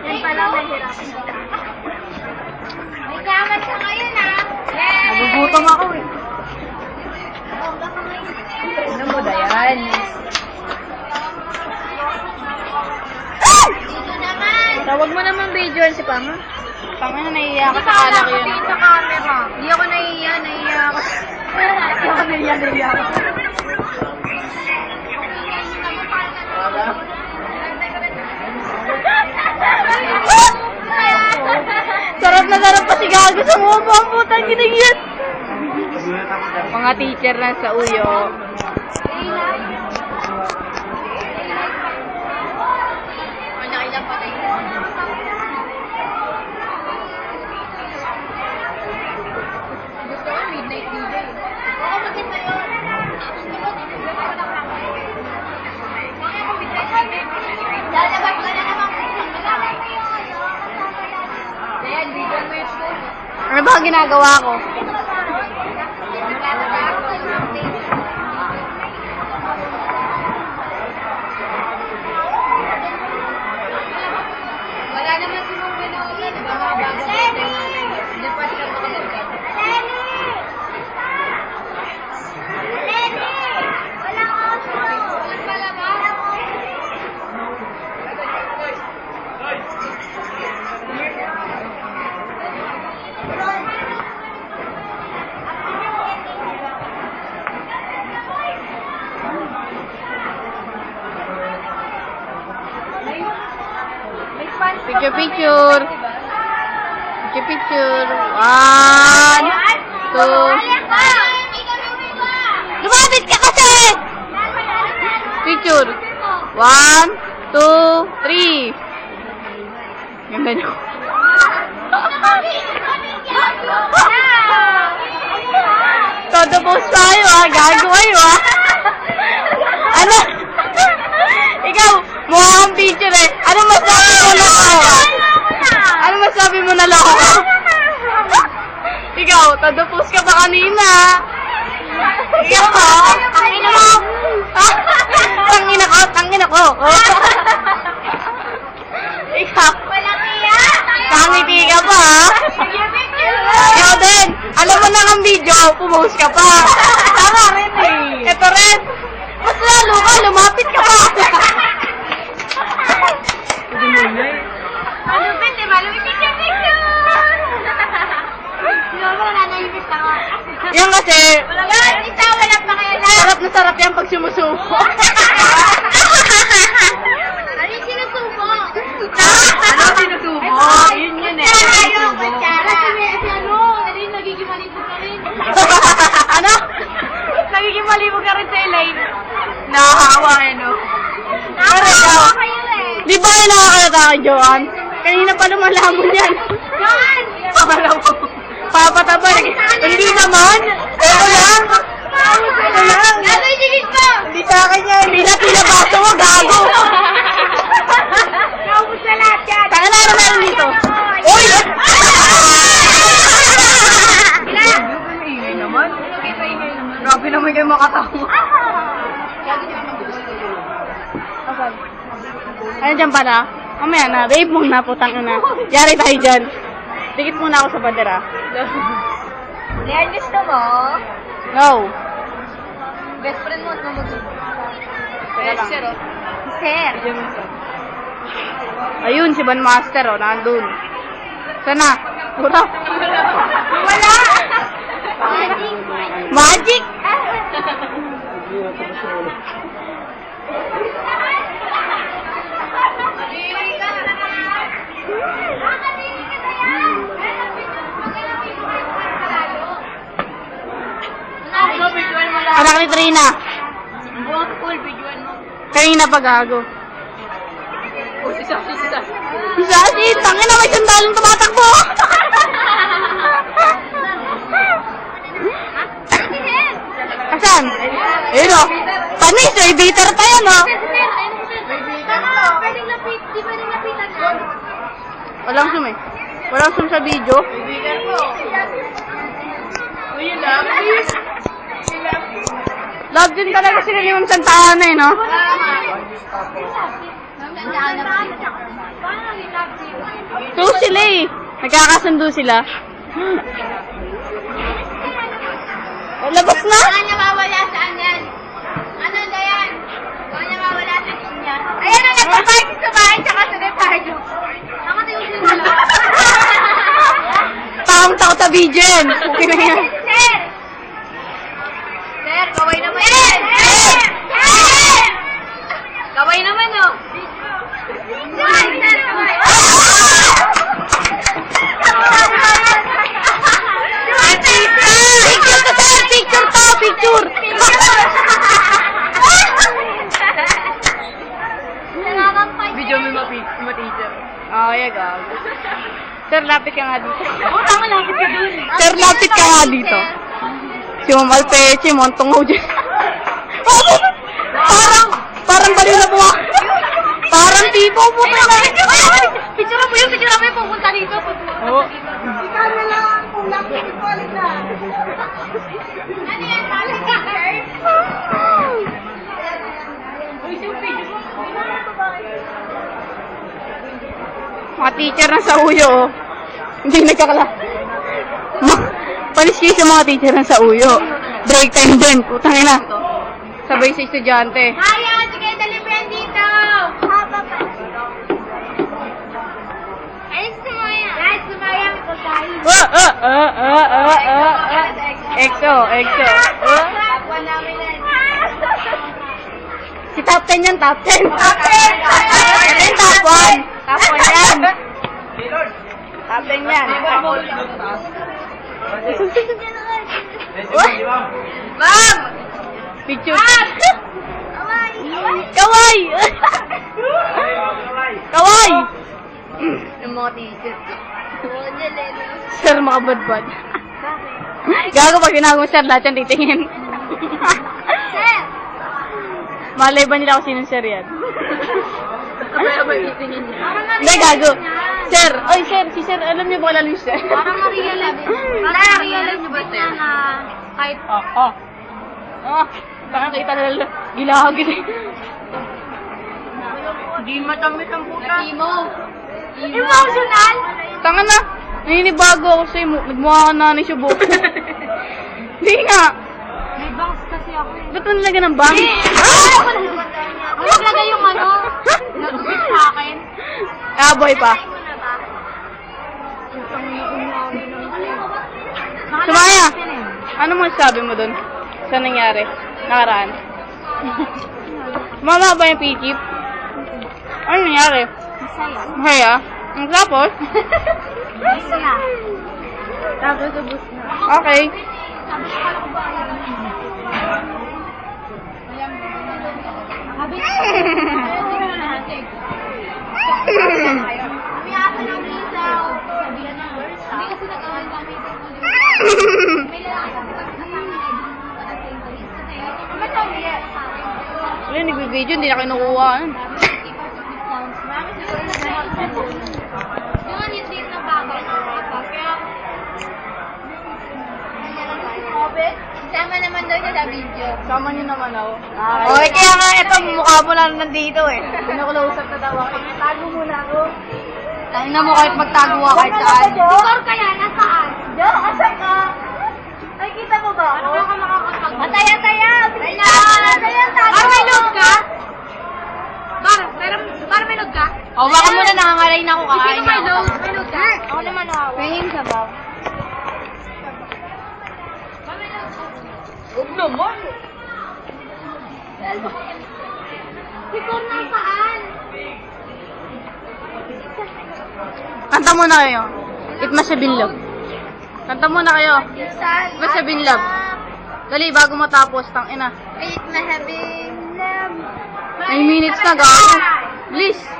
Yan pala mahirapan. May kaman ka ngayon ah. Yes! Nagugutom ako eh. Ano mo da yan? Dito naman. Tawag mo naman video si Panga. Panga na nahiya Hindi ka ka sa kala ko ako yun. tingin sa camera. Hindi ako nahiya, nahiya ako. Hindi ako nahiya, nahiya ako. Sarap na sarap Gago sa mga pamputan ginigyan. Mga teacher na sa uyo. Gusto ko midnight DJ. Oo, maganda yun. Lalabas ka na naman. Ayan, video mo yung school. Ano ba ginagawa ko? Wala naman si Mong Benoit. Baka bago natin natin. Hindi pa siya makadagdag. Walang palabas. May fans Picture, picture. Picture, picture. One, two. Lumapit ka kasi! Picture. One, two, three. Ganda niyo. Todo post tayo ah. Gago kayo ah. ano? Ikaw, mukha kang picture eh. Ano masabi mo na ako? Ano masabi mo na lang ako? Ikaw, todo post ka pa kanina. Ikaw ha? Tangina mo. Tangina ko, tangina ko. Ikaw, Walang iya! Nakangiti ka ha? Ikaw din, alam mo na ang video, pumost ka pa. Tama rin eh. Ito rin. Mas lalo ka, lumapit ka pa. Malupit eh, malupit picture picture! Ba wala naibit ako? Yan kasi, Yan, isa wala pa kayo na. sarap na sarap yan pag sumusuko. Ano yung sinusubo? Ano sinusubo? Yun yun eh. Tayo, kutsara. Kasi si ano, ano yung nagiging malibog ka rin. ano? Nagiging malibog ka rin sa Elaine. Nakahawa eh, no? Pero ikaw, Nakawa kayo eh. di ba yung nakakalata kay Joanne? Kanina pa lumalamon yan. Yan! Akala ko, papataba. Hindi naman. Ito lang. Ito lang. Ano yung digit mo? Hindi sa akin yan. Hindi na pinabaso mo, gago. Naubos na lahat yan. Saan na ano meron dito? Uy! Naman. Grabe naman kayo makatawa. Ano dyan pala? Mamaya na, babe muna, putang na. Yari tayo dyan. Dikit muna ako sa bandera. Yan gusto mo? No. Best friend mo at mamagod. Teka lang. Sir. Ayun, si Van Master, oh, nandun. Sana? Pura. Wala! Anak ni Trina. Buong school, videoan mo. Kanina pa gago. Oh, si Sashi, si Sashi. Si Sashi, tangin na may sandaling tumatakbo. Asan? Ayun o. Panis, may bitter di pwedeng lapitan yun. Walang zoom eh. Walang zoom sa video. Bigyan ko. Uy, love Love din talaga sila ni Ma'am Santa Ana eh, no? True sila eh. Nagkakasundo sila. Eh, Labas na! Baka niya mawala saan yan? Ano na yan? Baka niya mawala sa kanya. Ayan na, nagpa-party sa bahay tsaka sa repardo. Nakatayo sila. Taong tao ta Bijen. Okay na yan. Sir! Sir, kaway naman. Sir! Sir! Sir! Kaway naman, oh. Sir, sir, kaway. Picture to sir! Picture to! Picture! Video mo ma-teacher. Oh, gag. Sir, lapit ka nga dito. Oo, tama, lapit ka dun. Sir, lapit ka nga dito. Si Ma'am Alpeche, montong ho dyan. Parang, parang baliw na buwak. Parang tipo po na. Picture mo yun, picture mo yun, pupunta dito. Oo. Ikaw na lang ang kulang sa ituloy na. Ano yan, Mga teacher na sa uyo, oh. Hindi nagkakala. Ma Palis kayo sa mga teacher na sa uyo. Break time din. Putang ina. Sabay sa estudyante. Kaya, sige, dali mo yan dito. Haba pa. Ay, sumaya. Ay, sumaya. Ito tayo. Ah, ah, ah, ah, ah, ah, ah. Exo, exo. Ah. Namin yan. Si top 10 yan, top 10. Top 10. Ito yung top 1. Top 1 yan. Top 10 yan. Ma'am! Picture. Away! Kaway! Kaway! Yung mga teacher. Sir, makabadbad. Gago pag tinago mo, sir, lahat yan titingin. Malay ba nila kung sinong sir yan? Kaya ba titingin niya? Hindi, gago. Sir, oy, sir, si sir, alam niyo ba alam niyo sir? Parang ma-realize. Parang ma-realize ba sir? na kahit Ah, ah. Ah, nakakita na lang. Gilahagin eh. Hindi matamis ang puta. Emo. Emotional? Tanga na. Naninibago ako sa'yo. mu- Nagmukha ka nanay siya buhok. Hindi nga. May bangs. Ba't mo nilagyan ng bang? Ah! Naglagay yung ano, nag-tweet sa akin. Ah, boy pa. Sumaya! Ano mo sabi mo dun? Sa nangyari? Nakaraan? Mama ba yung pichip? Ano nangyari? Masaya. Masaya? Ang tapos? Masaya. Tapos ubus na. Okay. Wala, nagbibideo, hindi na kinukuha. Yung ano yung Sama naman daw sa video. Sama niyo naman ako. Oy, kaya nga ito, mukha mo lang nandito eh. Kinuklausap na daw ako. Tago muna ako. Tangin na mo kahit magtago ka kahit saan. Siguro kaya, nasaan? Jo, asan ka? Ay, kita mo ba Ano ako? ka makakatago? Mataya, taya! Taya! Taya, taya! Parang may load ka? Bar, parang, parang may load ka? O, baka muna nangangalay na ako Sino kakain may na load? May load ka? Ako naman ako. Pahing sa ba? Naman. Siguro nasaan? Kanta muna kayo. It must have been love. Kanta muna kayo. It must have been love. Dali, bago matapos, tang ina. Wait, mahabing love. 9 minutes na, gago. Please.